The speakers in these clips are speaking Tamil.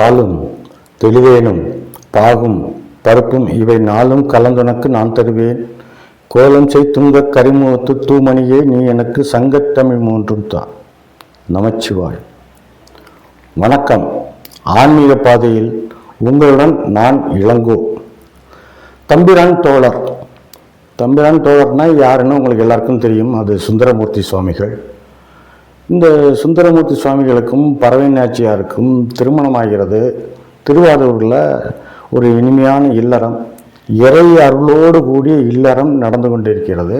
பாலும் தெளிவேனும் பாகும் பருப்பும் இவை நாளும் கலந்துனக்கு நான் தருவேன். கோலம் செய் துங்க கரிமுகத்து தூமணியே நீ எனக்கு சங்கத்தமிழ் மூன்றும் தான் நமச்சிவாய். வணக்கம். ஆன்மீக பாதையில் உங்களுடன் நான் இளங்கோ. தம்பிரான் தோழர். தம்பிரான் தோழர்னா யாருன்னு உங்களுக்கு எல்லாருக்கும் தெரியும். அது சுந்தரமூர்த்தி சுவாமிகள். இந்த சுந்தரமூர்த்தி சுவாமிகளுக்கும் பறவை நாச்சியாருக்கும் திருமணமாகிறது. திருவாரூரில் ஒரு இனிமையான இல்லறம் இறை அருளோடு கூடிய இல்லறம் நடந்து கொண்டிருக்கிறது.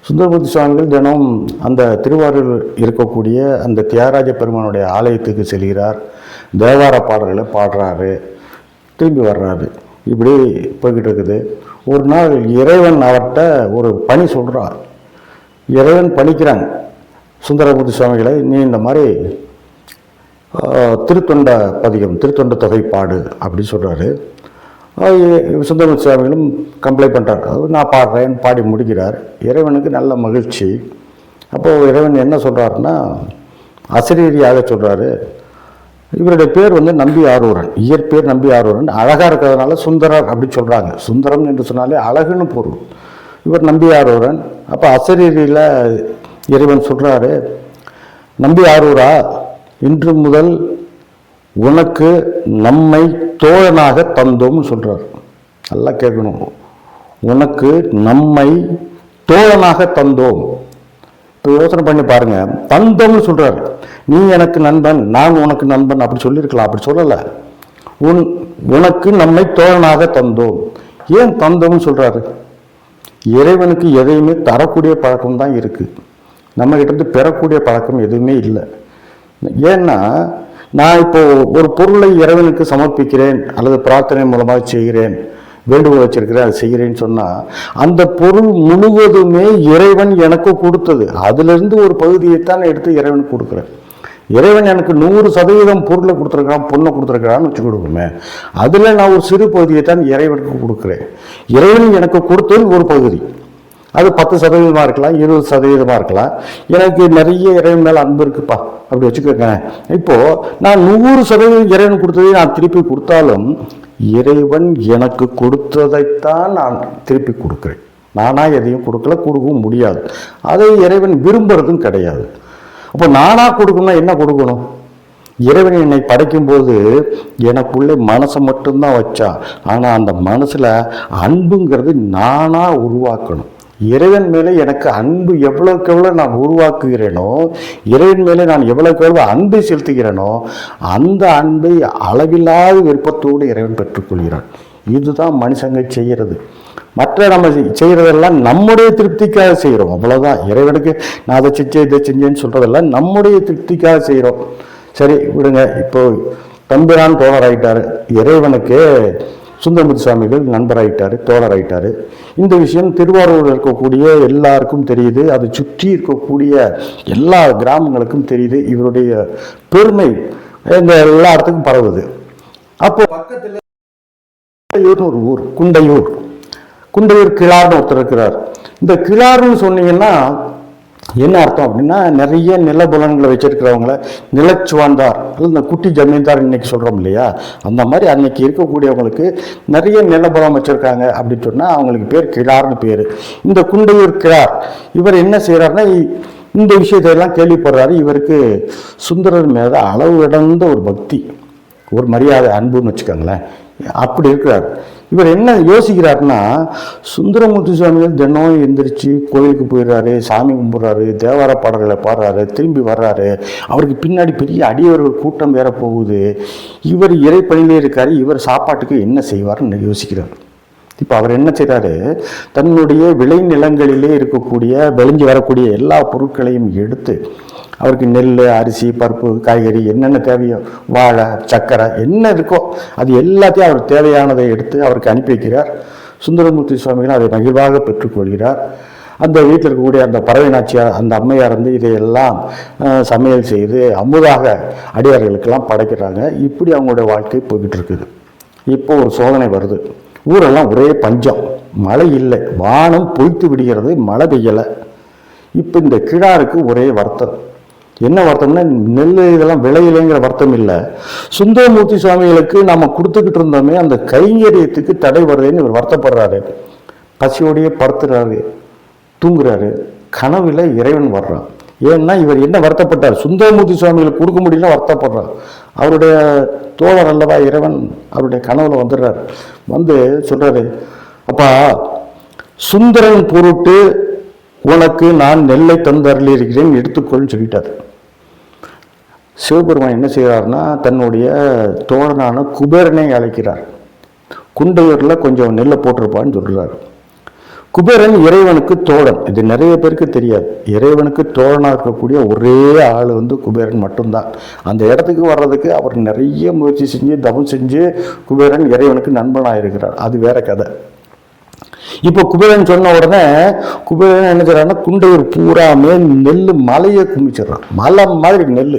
சுந்தரமூர்த்தி சுவாமிகள் தினம் அந்த திருவாரூர் இருக்கக்கூடிய அந்த தியாகராஜ பெருமானுடைய ஆலயத்துக்கு செல்கிறார். தேவார பாடல்களை பாடுறாரு. திரும்பி வர்றாரு. இப்படி போய்கிட்டு இருக்குது. ஒரு நாள் இறைவன் அவர்கிட்ட ஒரு பணி சொல்கிறார் இறைவன் பணிக்கிறாங்க சுந்தரமூர்த்தி சுவாமிகளை நீ இந்த மாதிரி திருத்தொண்ட பதிகம் திருத்தொண்ட தொகை பாடு அப்படின்னு சொல்கிறாரு சுந்தரமூர்த்தி சுவாமிகளும் கம்ப்ளைண்ட் பண்ணுறாரு நான் பாடுறேன் பாடி முடிக்கிறார். இறைவனுக்கு நல்ல மகிழ்ச்சி. அப்போது இறைவன் என்ன சொல்கிறாருன்னா அசிரீரியாக சொல்கிறாரு இவருடைய பேர் வந்து நம்பி ஆரூரன். இயற்பேர் நம்பி ஆரூரன். அழகாக இருக்கிறதுனால சுந்தரர் அப்படின்னு சொல்கிறாங்க சுந்தரம் என்று சொன்னாலே அழகுன்னு பொருள். இவர் நம்பி ஆரூரன். அப்போ அசரீரியில் இறைவன் சொல்கிறாரு நம்பி ஆரூரா இன்று முதல் உனக்கு நம்மை தோழனாக தந்தோம்னு சொல்கிறார் நல்லா கேட்கணும். உனக்கு நம்மை தோழனாக தந்தோம். இப்போ யோசனை பண்ணி பாருங்கள் தந்தோம்னு சொல்கிறார் நீ எனக்கு நண்பன் நான் உனக்கு நண்பன் அப்படி சொல்லியிருக்கலாம். அப்படி சொல்லலை. உன் உனக்கு நம்மை தோழனாக தந்தோம். ஏன் தந்தோம்னு சொல்கிறாரு இறைவனுக்கு எதையுமே தரக்கூடிய பழக்கம் தான் இருக்குது நம்ம இருந்து பெறக்கூடிய பழக்கம் எதுவுமே இல்லை. ஏன்னா நான் இப்போ ஒரு பொருளை இறைவனுக்கு சமர்ப்பிக்கிறேன் அல்லது பிரார்த்தனை மூலமாக செய்கிறேன் வேண்டுகோள் வச்சிருக்கிறேன் அதை செய்கிறேன்னு சொன்னால் அந்த பொருள் முழுவதுமே இறைவன் எனக்கு கொடுத்தது. அதிலிருந்து ஒரு பகுதியைத்தான் எடுத்து இறைவனுக்கு கொடுக்குறேன் இறைவன் எனக்கு நூறு சதவீதம் பொருளை கொடுத்துருக்கான் பொண்ணை கொடுத்துருக்கான்னு வச்சு கொடுக்குமே அதில் நான் ஒரு சிறு பகுதியை தான் இறைவனுக்கு கொடுக்குறேன். இறைவன் எனக்கு கொடுத்தது ஒரு பகுதி. அது பத்து சதவீதமாக இருக்கலாம் இருபது சதவீதமாக இருக்கலாம். எனக்கு நிறைய இறைவன் மேலே அன்பு இருக்குப்பா அப்படி வச்சுக்கோங்க இப்போது நான் நூறு சதவீதம் இறைவன் கொடுத்ததை நான் திருப்பி கொடுத்தாலும் இறைவன் எனக்கு கொடுத்ததைத்தான் நான் திருப்பி கொடுக்குறேன். நானாக எதையும் கொடுக்கல கொடுக்கவும் முடியாது. அதை இறைவன் விரும்புறதும் கிடையாது. அப்போ நானாக கொடுக்கணும்னா என்ன கொடுக்கணும்? இறைவன் என்னை படைக்கும்போது எனக்குள்ளே மனசை மட்டும்தான் வச்சான் ஆனால் அந்த மனசில் அன்புங்கிறது நானாக உருவாக்கணும். இறைவன் மேலே எனக்கு அன்பு எவ்வளோக்கு எவ்வளோ நான் உருவாக்குகிறேனோ இறைவன் மேலே நான் எவ்வளோக்கு எவ்வளோ அன்பை செலுத்துகிறேனோ அந்த அன்பை அளவில்லாத விருப்பத்தோடு இறைவன் பெற்றுக்கொள்கிறான். இதுதான் மனுஷங்க செய்கிறது மற்ற நம்ம செய்- நம்முடைய திருப்திக்காக செய்கிறோம் அவ்வளோதான் இறைவனுக்கு நான் அதை செஞ்சேன் இதை செஞ்சேன்னு சொல்கிறதெல்லாம் நம்முடைய திருப்திக்காக செய்கிறோம் சரி விடுங்க. இப்போது தம்பிரான் தோழராயிட்டாரு இறைவனுக்கு சுந்தரமூர்த்தி சுவாமிகள் நண்பராயிட்டாரு தோழராயிட்டாரு. இந்த விஷயம் திருவாரூரில் இருக்கக்கூடிய எல்லாருக்கும் தெரியுது. அதை சுற்றி இருக்கக்கூடிய எல்லா கிராமங்களுக்கும் தெரியுது. இவருடைய பெருமை இந்த எல்லா இடத்துக்கும் பரவுது. அப்போ பக்கத்தில் குண்டையூர்னு ஒரு ஊர் குண்டையூர். குண்டையூர் கிழார்னு ஒருத்தர் இருக்கிறார். இந்த கிழார்னு சொன்னீங்கன்னா என்ன அர்த்தம் அப்படின்னா நிறைய நிலபுலன்களை வச்சிருக்கிறவங்கள நிலச்சுவாந்தார் அல்லது இந்த குட்டி ஜமீன்தார் இன்னைக்கு சொல்கிறோம் இல்லையா? அந்த மாதிரி அன்னைக்கு இருக்கக்கூடியவங்களுக்கு நிறைய நிலபுலம் வச்சுருக்காங்க அப்படின்னு சொன்னால் அவங்களுக்கு பேர் கிழார்னு பேர். இந்த குண்டையூர் கிழார் இவர் என்ன செய்கிறாருன்னா இந்த விஷயத்தையெல்லாம் கேள்விப்படுறாரு. இவருக்கு சுந்தரர் மேலே அளவு இடந்த ஒரு பக்தி ஒரு மரியாதை அன்புன்னு வச்சுக்கோங்களேன். அப்படி இருக்கிறார். இவர் என்ன யோசிக்கிறாருன்னா சுந்தரமூர்த்தி சுவாமிகள் தினம் எந்திரிச்சு கோயிலுக்கு போயிடுறாரு சாமி கும்பிட்றாரு தேவார பாடல்களை பாடுறாரு திரும்பி வர்றாரு. அவருக்கு பின்னாடி பெரிய அடியவர்கள் கூட்டம் வேற போகுது. இவர் இறைப்பணியிலே இருக்காரு இவர் சாப்பாட்டுக்கு என்ன செய்வார்னு யோசிக்கிறார். இப்போ அவர் என்ன செய்கிறாரு தன்னுடைய விளைநிலங்களிலே இருக்கக்கூடிய விளைஞ்சு வரக்கூடிய எல்லா பொருட்களையும் எடுத்து அவருக்கு நெல் அரிசி பருப்பு காய்கறி என்னென்ன தேவையோ வாழை சக்கரை என்ன இருக்கோ அது எல்லாத்தையும் அவர் தேவையானதை எடுத்து அவருக்கு அனுப்பி வைக்கிறார். சுந்தரமூர்த்தி சுவாமிகள் அதை மகிழ்வாக பெற்றுக்கொள்கிறார். அந்த வீட்டில் இருக்கக்கூடிய அந்த பறவை நாச்சியார் அந்த அம்மையார் வந்து இதையெல்லாம் சமையல் செய்து அமுதாக அடியார்களுக்கெல்லாம் படைக்கிறாங்க. இப்படி அவங்களுடைய வாழ்க்கை போய்கிட்டு இருக்குது. இப்போ ஒரு சோதனை வருது. ஊரெல்லாம் ஒரே பஞ்சம். மழை இல்லை. வானம் பொய்த்து விடுகிறது. மழை பெய்யலை. இப்போ இந்த கிழாருக்கு ஒரே வருத்தம். என்ன வருத்தம்னா நெல் இதெல்லாம் விளையிலைங்கிற வருத்தம் இல்லை. சுந்தரமூர்த்தி சுவாமிகளுக்கு நம்ம கொடுத்துக்கிட்டு இருந்தோமே அந்த கைங்கரியத்துக்கு தடை வருதுன்னு இவர் வருத்தப்படுறாரு. பசியோடையே படுத்துறாரு தூங்குறாரு. கனவில் இறைவன் வர்றான். ஏன்னா இவர் என்ன வருத்தப்பட்டார்? சுந்தரமூர்த்தி சுவாமிகளுக்கு கொடுக்க முடியல வருத்தப்படுறார். அவருடைய தோழர் அல்லவா இறைவன் அவருடைய கனவுல வந்துடுறார். வந்து சொல்கிறாரு அப்பா சுந்தரன் பொருட்டு உனக்கு நான் நெல்லை தந்து இருக்கிறேன் எடுத்துக்கொள்னு சொல்லிட்டார். சிவபெருமான் என்ன செய்கிறார்னா தன்னுடைய தோழனான குபேரனை அழைக்கிறார். குண்டையூரில் கொஞ்சம் நெல்லை போட்டிருப்பான்னு சொல்கிறார் குபேரன் இறைவனுக்கு தோழன். இது நிறைய பேருக்கு தெரியாது. இறைவனுக்கு தோழனாக இருக்கக்கூடிய ஒரே ஆள் வந்து குபேரன் மட்டும்தான். அந்த இடத்துக்கு வர்றதுக்கு அவர் நிறைய முயற்சி செஞ்சு தவம் செஞ்சு குபேரன் இறைவனுக்கு நண்பனாக இருக்கிறார் அது வேற கதை. இப்போ குபேரன் சொன்ன உடனே குபேரன் என்ன செய்கிறாருன்னா குண்டையூர் பூராமே நெல் மலையை குமிச்சிடுறான் மலை மாதிரி நெல்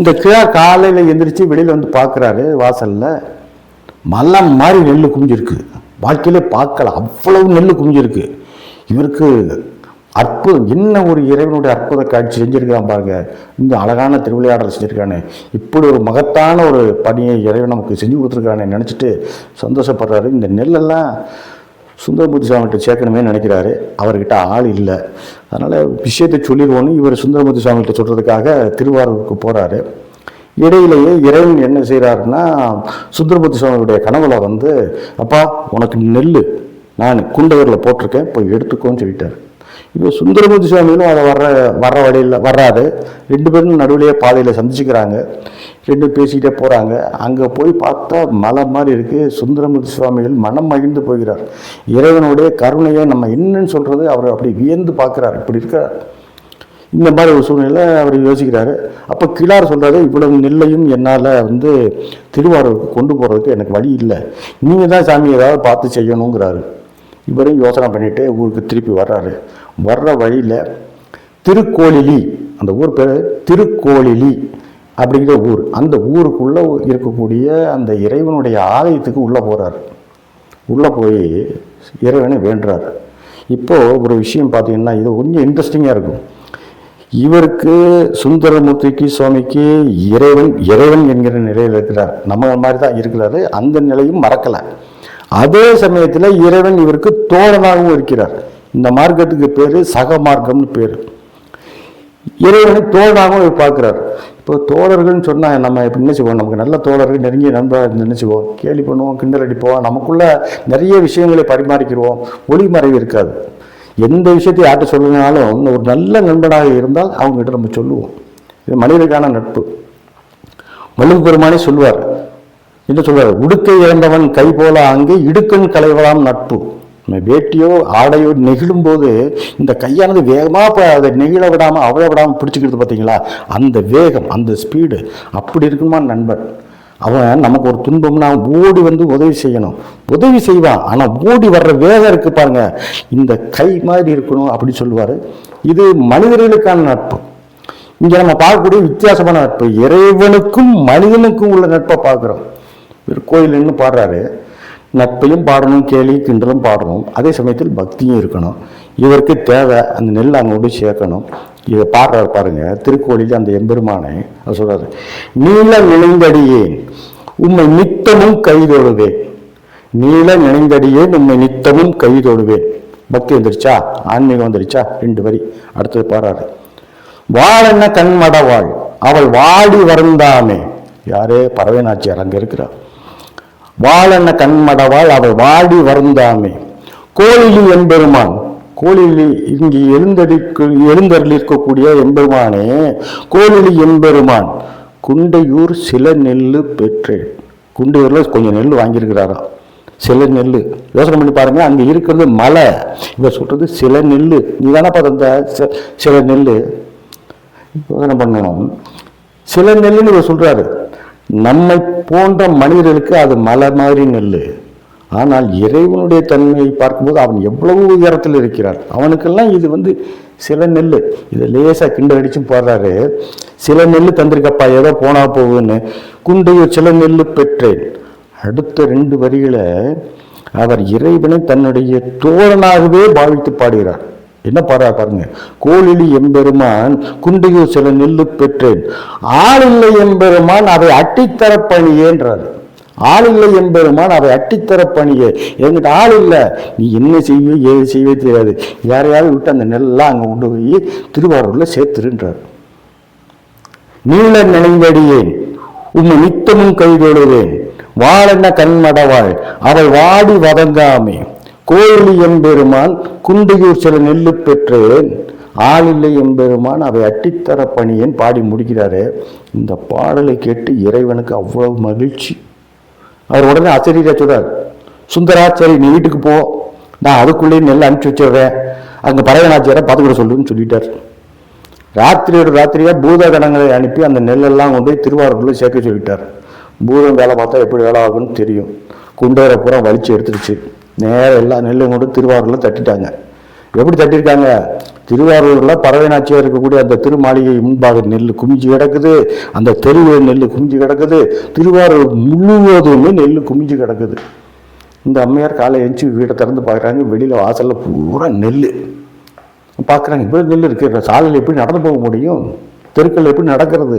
இந்த கிழா காலையில் எந்திரிச்சு வெளியில் வந்து பார்க்குறாரு வாசலில் மலை மாதிரி நெல் குமிஞ்சிருக்கு. வாழ்க்கையிலே பார்க்கல அவ்வளவு நெல் குமிஞ்சிருக்கு. இவருக்கு அற்புதம். என்ன ஒரு இறைவனுடைய அற்புத காட்சி செஞ்சுருக்கிறான் பாருங்க. இந்த அழகான திருவிளையாடல் செஞ்சுருக்கானே. இப்படி ஒரு மகத்தான ஒரு பணியை இறைவன் நமக்கு செஞ்சு கொடுத்துருக்கானே நினச்சிட்டு சந்தோஷப்படுறாரு. இந்த நெல்லெல்லாம் சுந்தரமூர்த்தி சுவாமிகிட்ட சேர்க்கணுமே நினைக்கிறாரு. அவர்கிட்ட ஆள் இல்லை. அதனால் விஷயத்தை சொல்லிடுவோன்னு இவர் சுந்தரமூர்த்தி சுவாமிகிட்ட சொல்கிறதுக்காக திருவாரூருக்கு போகிறாரு இடையிலேயே இறைவன் என்ன செய்கிறாருன்னா சுந்தரமூர்த்தி சுவாமியுடைய கனவுல வந்து அப்பா உனக்கு நெல் நான் குண்டவரில் போட்டிருக்கேன். போய் எடுத்துக்கோன்னு சொல்லிட்டாரு. இப்போ சுந்தரமூர்த்தி சுவாமியிலும் அதை வர்ற வர்ற வழியில் வர்றாரு. ரெண்டு பேரும் நடுவிலேயே பாதையில் சந்திச்சுக்கிறாங்க. ரெண்டு பேசிக்கிட்டே போகிறாங்க அங்கே போய் பார்த்தா மலை மாதிரி இருக்குது சுந்தரமூர்த்தி சுவாமிகள் மனம் மகிழ்ந்து போகிறார். இறைவனுடைய கருணையை நம்ம என்னன்னு சொல்கிறது அவர் அப்படி வியந்து பார்க்குறாரு. இப்படி இருக்கிறார். இந்த மாதிரி ஒரு சூழ்நிலை அவர் யோசிக்கிறாரு. அப்போ கிளார் சொல்கிறாரு இவ்வளவு நெல்லையும் என்னால் வந்து திருவாரூருக்கு கொண்டு போகிறதுக்கு எனக்கு வழி இல்லை. நீங்கள் தான் சாமி ஏதாவது பார்த்து செய்யணுங்கிறாரு. இவரும் யோசனை பண்ணிட்டு ஊருக்கு திருப்பி வர்றாரு. வர்ற வழியில் திருக்கோளிலி அந்த ஊர் பேர் திருக்கோளிலி. அப்படிங்கிற ஊர். அந்த ஊருக்குள்ளே இருக்கக்கூடிய அந்த இறைவனுடைய ஆலயத்துக்கு உள்ளே போகிறார் உள்ளே போய் இறைவனை வேண்டுறார். இப்போ ஒரு விஷயம் பார்த்தீங்கன்னா இது கொஞ்சம் இன்ட்ரெஸ்டிங்காக இருக்கும். இவருக்கு சுந்தரமூர்த்திக்கு சுவாமிக்கு இறைவன் இறைவன் என்கிற நிலையில் இருக்கிறார். நம்ம மாதிரி தான் இருக்கிறாரு. அந்த நிலையும் மறக்கலை. அதே சமயத்தில் இறைவன் இவருக்கு தோழனாகவும் இருக்கிறார். இந்த மார்க்கத்துக்கு பேர் சக மார்க்கம்னு பேர். இறைவனை தோழனாகவும் இவர் பார்க்கிறார். இப்போ தோழர்கள்னு சொன்னால் நம்ம இப்போ நினச்சிப்போம் நமக்கு நல்ல தோழர்கள் நெருங்கிய நண்பராக நினச்சிப்போம் கேலி பண்ணுவோம் கிண்டல் அடிப்போம் நமக்குள்ள நிறைய விஷயங்களை பரிமாறிக்கிறோம் ஒளிமறைவு இருக்காது. எந்த விஷயத்தையும் யார்கிட்ட சொல்லுனாலும் ஒரு நல்ல நண்பனாக இருந்தால் அவங்ககிட்ட நம்ம சொல்லுவோம். இது மனிதனுக்கான நட்பு. வள்ளுவ பெருமானே சொல்வார். என்ன சொல்வார்? உடுக்கை இழந்தவன் கை போல அங்கே இடுக்கண் களைவலாம் நட்பு. நம்ம வேட்டியோ ஆடையோ நெகிழும் போது இந்த கையானது வேகமாக இப்போ அதை நெகிழ விடாமல் அவளை விடாமல் பிடிச்சிக்கிறது பார்த்தீங்களா? அந்த வேகம் அந்த ஸ்பீடு அப்படி இருக்குமா நண்பன் அவன் நமக்கு ஒரு துன்பம்னா ஓடி வந்து உதவி செய்யணும். உதவி செய்வான் ஆனால் ஓடி வர்ற வேகம் இருக்கு பாருங்க. இந்த கை மாதிரி இருக்கணும் அப்படி சொல்லுவார். இது மனிதர்களுக்கான நட்பு. இங்கே நம்ம பார்க்கக்கூடிய வித்தியாசமான நட்பு. இறைவனுக்கும் மனிதனுக்கும் உள்ள நட்பை பார்க்குறோம். இவர் கோயில் நின்று பாடுறாரு. நட்பையும் பாடணும் கேலி கிண்டலும் பாடணும். அதே சமயத்தில் பக்தியும் இருக்கணும். இவருக்கு தேவை அந்த நெல் அங்கே கொண்டு சேர்க்கணும். இதை பாடுறாரு பாருங்கள் திருக்கோழியில் அந்த எம்பெருமானை அவர் சொல்கிறார் நீள நினைந்தடியேன் உம்மை நித்தமும் கைதொழுவேன். நீல நினைந்தடியேன் உம்மை நித்தமும் கைதொழுவேன். பக்தி வந்துருச்சா? ஆன்மீகம் வந்துருச்சா? ரெண்டு வரி. அடுத்தது பாடுறாரு வாழென்ன கண்மடவாள் அவள் வாடி வருந்தாமே. யாரே? பறவை நாச்சியார் அங்கே இருக்கிறார். வாழன கண்மடவாள் அவள் வாடி வருந்தாமே. கோழிலி எம்பெருமான் கோழிலி இங்கு எழுந்தடிக்கு எழுந்தருளி இருக்கக்கூடிய எம்பெருமானே கோழிலி எம்பெருமான் குண்டையூர் சில நெல்லு பெற்றேன் குண்டையூரில் கொஞ்சம் நெல் வாங்கியிருக்கிறாராம். சில நெல் யோசனை பண்ணி பாருங்க அங்கே இருக்கிறது மலை. இவர் சொல்றது சில நெல் நீ தானே தந்த சில நெல் யோசனை பண்ணணும். சில நெல்லுன்னு இவர் சொல்றாரு. நம்மை போன்ற மனிதர்களுக்கு அது மலை மாதிரி நெல் ஆனால் இறைவனுடைய தன்மையை பார்க்கும்போது அவன் எவ்வளவு உயரத்தில் இருக்கிறார் அவனுக்கெல்லாம் இது வந்து சில நெல் இதை லேசாக கிண்டல் அடிச்சும் போடுறாரு. சில நெல் தந்திருக்கப்பா ஏதோ போனா போகுன்னு குண்டையூர் சில நெல் பெற்றேன். அடுத்த ரெண்டு வரிகளை அவர் இறைவனை தன்னுடைய தோழனாகவே பாவித்து பாடுகிறார். என்ன பாரா பாருங்க? கோழிலி எம்பெருமான் குண்டியூர் சில நெல்லு பெற்றேன். ஆளில்லை எம்பெருமான் அதை அட்டித்தர பணியேன்றார் ஆளில்லை எம்பெருமான் அதை அட்டித்தர பணியே. என்கிட்ட ஆள் இல்லை. நீ என்ன செய்வே ஏது செய்வே தெரியாது. யாரையாவது விட்டு அந்த நெல்லாம் அங்கே கொண்டு போய் திருவாரூரில் சேர்த்துருன்றார். நீள நினைவடியேன் உம்மை நித்தமும் கைதொழுவேன். வாழென்ன கண்மடவாள். அவள் வாடி வதங்காமே. கோயிலி எம்பெருமான் குண்டியூர் சில நெல்லு பெற்றேன். ஆளில்லை எம்பெருமான் அவை அட்டித்தர பணியேன் பாடி முடிக்கிறாரு இந்த பாடலை கேட்டு இறைவனுக்கு அவ்வளவு மகிழ்ச்சி. அவர் உடனே ஆச்சரியா சொல்றார் சுந்தரா சரி நீ வீட்டுக்கு போ. நான் அதுக்குள்ளேயே நெல் அனுப்பிச்சு வச்சிடுறேன். அங்கே பறவைநாச்சியாரை பார்த்துக்கிட சொல்லுன்னு சொல்லிட்டார். ராத்திரியோட ராத்திரியாக பூதகணங்களை அனுப்பி அந்த நெல்லெல்லாம் கொண்டு போய் திருவாரூரில் சேர்க்க சொல்லிட்டார். பூதம் வேலை பார்த்தா எப்படி வேலை ஆகும்னு தெரியும். குண்டேரை பூரா வலிச்சு எடுத்துருச்சு. நேரம் எல்லா நெல்லும் கொண்டு திருவாரூரில் தட்டிட்டாங்க. எப்படி தட்டியிருக்காங்க திருவாரூரில் பறவை நாச்சியாக இருக்கக்கூடிய அந்த திருமாளிகை முன்பாக நெல் குமிஞ்சு கிடக்குது. அந்த தெருவில் நெல் குமிஞ்சு கிடக்குது. திருவாரூர் முழுவதுமே நெல் குமிஞ்சு கிடக்குது. இந்த அம்மையார் காலை எஞ்சி வீட்டை திறந்து பார்க்குறாங்க. வெளியில் வாசலில் பூரா நெல் பார்க்குறாங்க. இவ்வளோ நெல் இருக்குது சாலையில் எப்படி நடந்து போக முடியும்? தெருக்கள் எப்படி நடக்கிறது?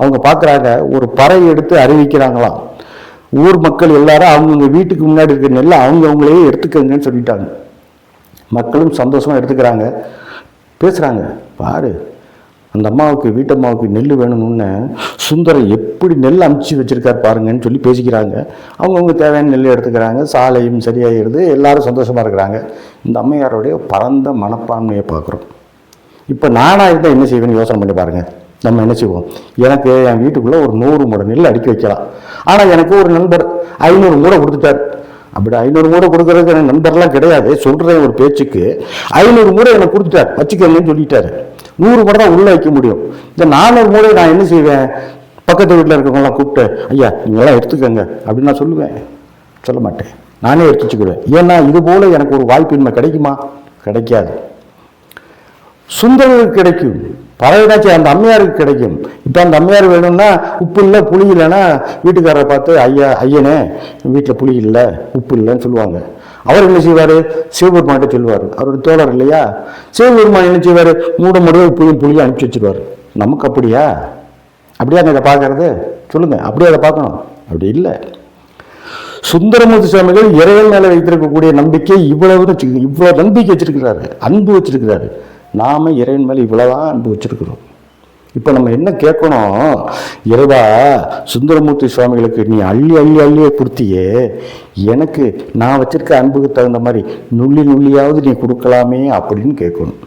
அவங்க பார்க்குறாங்க. ஒரு பறை எடுத்து அறிவிக்கிறாங்களாம். ஊர் மக்கள் எல்லாரும் அவங்கவுங்க வீட்டுக்கு முன்னாடி இருக்கிற நெல்லை அவங்கவுங்களே எடுத்துக்கங்கன்னு சொல்லிட்டாங்க. மக்களும் சந்தோஷமாக எடுத்துக்கிறாங்க. பேசுகிறாங்க பாரு அந்த அம்மாவுக்கு வீட்டம்மாவுக்கு நெல் வேணும்னு சுந்தரம் எப்படி நெல் அமுச்சு வச்சிருக்கார் பாருங்கன்னு சொல்லி பேசிக்கிறாங்க. அவங்கவுங்க தேவையான நெல் எடுத்துக்கிறாங்க. சாலையும் சரியாகிடுது எல்லாரும் சந்தோஷமாக இருக்கிறாங்க. இந்த அம்மையாரோடைய பரந்த மனப்பான்மையை பார்க்குறோம். இப்போ நானாக இருந்தால் என்ன செய்வேன்னு யோசனை பண்ணி பாருங்கள் நம்ம என்ன செய்வோம்? எனக்கு என் வீட்டுக்குள்ளே ஒரு நூறு மூட நெல் அடுக்கி வைக்கலாம். ஆனால் எனக்கு ஒரு நண்பர் ஐநூறு மூட கொடுத்துட்டார். அப்படி ஐநூறு மூட கொடுக்கறதுக்கு எனக்கு நண்பர்லாம் கிடையாது. சொல்கிறேன் ஒரு பேச்சுக்கு. ஐநூறு மூட எனக்கு கொடுத்துட்டார். வச்சுக்கங்கன்னு சொல்லிட்டாரு. நூறு மூட தான் உள்ளே வைக்க முடியும். இந்த நானூறு மூடை நான் என்ன செய்வேன்? பக்கத்து வீட்டில் இருக்கவங்களாம் கூப்பிட்டு ஐயா நீங்களாம் எடுத்துக்கோங்க. அப்படின்னு நான் சொல்லுவேன். சொல்ல மாட்டேன். நானே எடுத்துச்சுக்கிடுவேன் ஏன்னா இது போல் எனக்கு ஒரு வாய்ப்பின்மை கிடைக்குமா? கிடைக்காது. சுந்தரர் கிடைக்கும். பறவைனாச்சு அந்த அம்மையாருக்கு கிடைக்கும். இப்போ அந்த அம்மையார் வேணும்னா உப்பு இல்லை புளி இல்லைன்னா வீட்டுக்காரரை பார்த்து ஐயா ஐயனே வீட்டில் புளி இல்லை உப்பு இல்லைன்னு சொல்லுவாங்க. அவர் என்ன செய்வார்? சிவபெருமான்கிட்ட சொல்லுவார். அவருடைய தோழர் இல்லையா? சிவபெருமான் என்ன செய்வார்? மூட மூட உப்பையும் புளியும் அனுப்பிச்சி வச்சிருவார். நமக்கு அப்படியா? அப்படியா இதை பார்க்கறது? சொல்லுங்கள் அப்படியே அதை பார்க்கணும். அப்படி இல்லை. சுந்தரமூர்த்தி சுவாமிகள் இறைவன் மேலே வைத்திருக்கக்கூடிய நம்பிக்கை இவ்வளவு இவ்வளோ நம்பிக்கை வச்சிருக்கிறாரு அன்பு வச்சிருக்கிறாரு. நாம் இறைவன் மேலே இவ்வளோதான் அன்பு வச்சிருக்கிறோம். இப்போ நம்ம என்ன கேட்கணும்? இறைவா சுந்தரமூர்த்தி சுவாமிகளுக்கு நீ அள்ளி அள்ளி அள்ளியே கொடுத்தியே. எனக்கு நான் வச்சுருக்க அன்புக்கு தகுந்த மாதிரி நுள்ளி நுள்ளியாவது நீ கொடுக்கலாமே அப்படின்னு கேட்கணும்.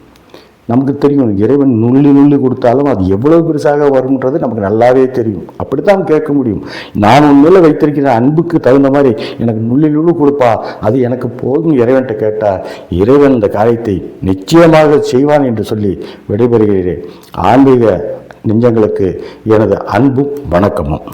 நமக்கு தெரியும். இறைவன் நுள்ளி நுள்ளி கொடுத்தாலும் அது எவ்வளவு பெருசாக வரும்ன்றது நமக்கு நல்லாவே தெரியும். அப்படித்தான் கேட்க முடியும். நான் உண்மையில வைத்திருக்கிற அன்புக்கு தகுந்த மாதிரி எனக்கு நுள்ளி நுள்ளு கொடுப்பா. அது எனக்கு போதும் இறைவன்கிட்ட கேட்டா. இறைவன் இந்த காரியத்தை நிச்சயமாக செய்வான் என்று சொல்லி விடைபெறுகிறேன். ஆன்மீக நெஞ்சங்களுக்கு எனது அன்பும் வணக்கமும்.